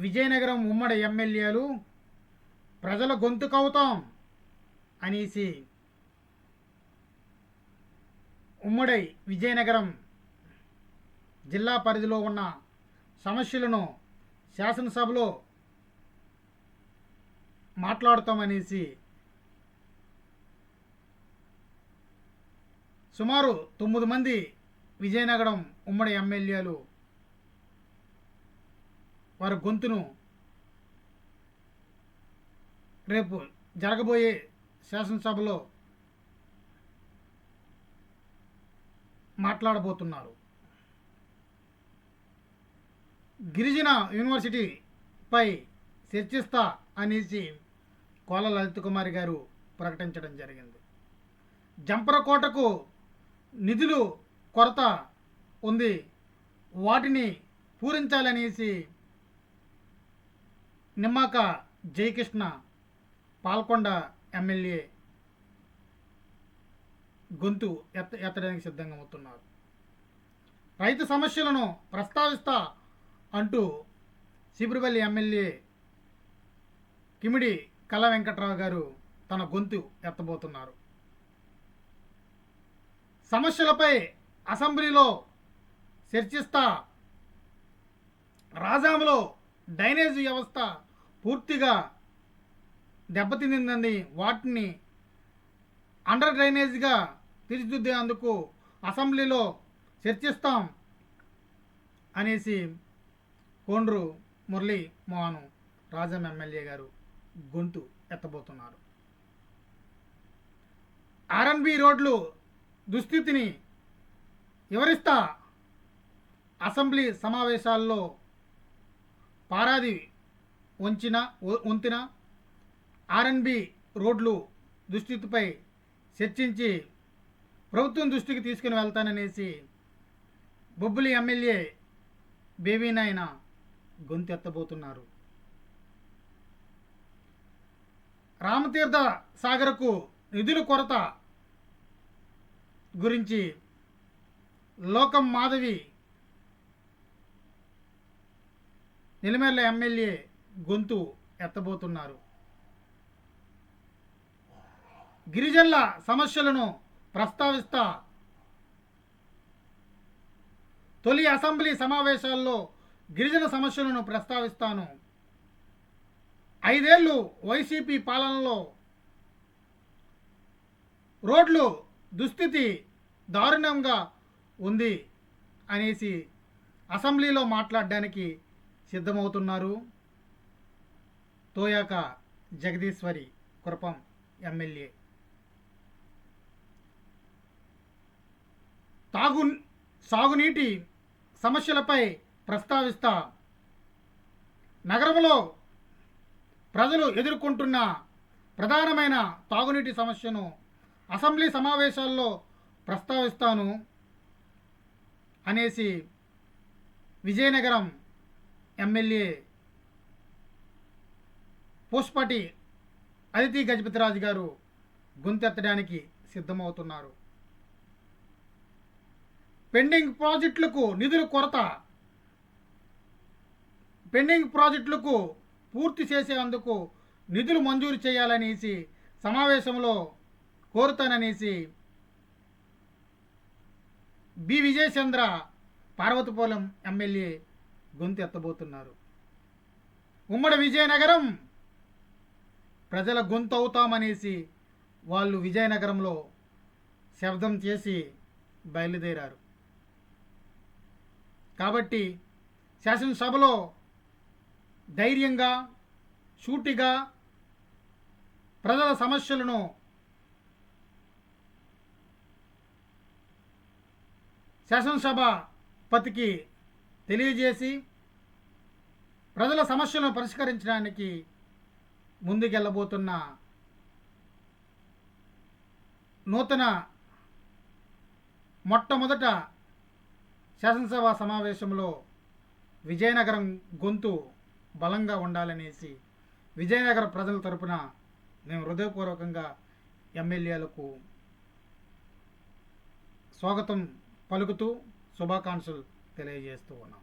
విజయనగరం ఉమ్మడి ఎమ్మెల్యేలు ప్రజల గొంతుకవుతాం అనేసి ఉమ్మడి విజయనగరం జిల్లా పరిధిలో ఉన్న సమస్యలను శాసనసభలో మాట్లాడతామనేసి సుమారు తొమ్మిది మంది విజయనగరం ఉమ్మడి ఎమ్మెల్యేలు వారి గొంతును రేపు జరగబోయే శాసనసభలో మాట్లాడబోతున్నారు. గిరిజన యూనివర్సిటీపై చర్చిస్తా అనేసి కోల లలిత్ కుమారి గారు ప్రకటించడం జరిగింది. జంపరకోటకు నిధులు కొరత ఉంది. వాటిని పూరించాలనేసి నిమ్మాక జయకృష్ణ పాల్కొండ ఎమ్మెల్యే గొంతు ఎత్త ఎత్తడానికి సిద్ధంగా అవుతున్నారు. రైతు సమస్యలను ప్రస్తావిస్తా అంటూ సిబిరిపల్లి ఎమ్మెల్యే కిమిడి కళ వెంకట్రావు గారు తన గొంతు ఎత్తబోతున్నారు. సమస్యలపై అసెంబ్లీలో చర్చిస్తా రాజాములో డ్రైనేజ్ వ్యవస్థ పూర్తిగా దెబ్బతిందని వాటిని అండర్ డ్రైనేజ్గా తీర్చిదిద్దేందుకు అసెంబ్లీలో చర్చిస్తాం అనేసి కోండ్రు మురళీ మోహన్ రాజం ఎమ్మెల్యే గారు గొంతు ఎత్తబోతున్నారు. ఆర్ఎన్బి రోడ్లు దుస్థితిని వివరిస్తా అసెంబ్లీ సమావేశాల్లో పారాది వంచిన వంతిన ఆర్ఎన్బి రోడ్లు దుస్థితిపై చర్చించి ప్రభుత్వం దృష్టికి తీసుకుని వెళ్తాననేసి బొబ్బులి ఎమ్మెల్యే బేబీనాయన గొంతెత్తబోతున్నారు. రామతీర్థ సాగర్కు నిధుల కొరత గురించి లోకం మాధవి నిలమెల్ల ఎమ్మెల్యే గొంతు ఎత్తబోతున్నారు. గిరిజనుల సమస్యలను ప్రస్తావిస్తా తొలి అసెంబ్లీ సమావేశాల్లో గిరిజన సమస్యలను ప్రస్తావిస్తాను. ఐదేళ్ళు వైసీపీ పాలనలో రోడ్లు దుస్థితి దారుణంగా ఉంది అనేసి అసెంబ్లీలో మాట్లాడడానికి సిద్ధమవుతున్నారు. తోయాక జగదీశ్వరి కురపం ఎమ్మెల్యే. తాగు సాగునీటి సమస్యలపై ప్రస్తావిస్తా. నగరంలో ప్రజలు ఎదుర్కొంటున్న ప్రధానమైన తాగునీటి సమస్యను అసెంబ్లీ సమావేశాల్లో ప్రస్తావిస్తాను అనేసి విజయనగరం ఎమ్మెల్యే పూసపాటి అదితి గజపతిరాజు గారు గొంతెత్తడానికి సిద్ధమవుతున్నారు. పెండింగ్ ప్రాజెక్టులకు నిధుల కొరత పెండింగ్ ప్రాజెక్టులకు పూర్తి చేసేందుకు నిధులు మంజూరు చేయాలనేసి సమావేశంలో కోరుతాననేసి బి. విజయచంద్ర పార్వతీపురం ఎమ్మెల్యే గొంతు ఎత్తబోతున్నారు. ఉమ్మడి విజయనగరం ప్రజల గొంతు అవుతామనేసి వాళ్ళు విజయనగరంలో శబ్దం చేసి బయలుదేరారు. కాబట్టి శాసనసభలో ధైర్యంగా సూటిగా ప్రజల సమస్యలను శాసనసభ పతికి తెలియజేసి ప్రజల సమస్యలను పరిష్కరించడానికి ముందుకెళ్ళబోతున్న నూతన మొట్టమొదట శాసనసభ సమావేశంలో విజయనగరం గొంతు బలంగా ఉండాలనేసి విజయనగర ప్రజల తరపున మేము హృదయపూర్వకంగా ఎమ్మెల్యేలకు స్వాగతం పలుకుతూ శుభాకాంక్షలు తెలియజేస్తూ ఉన్నాం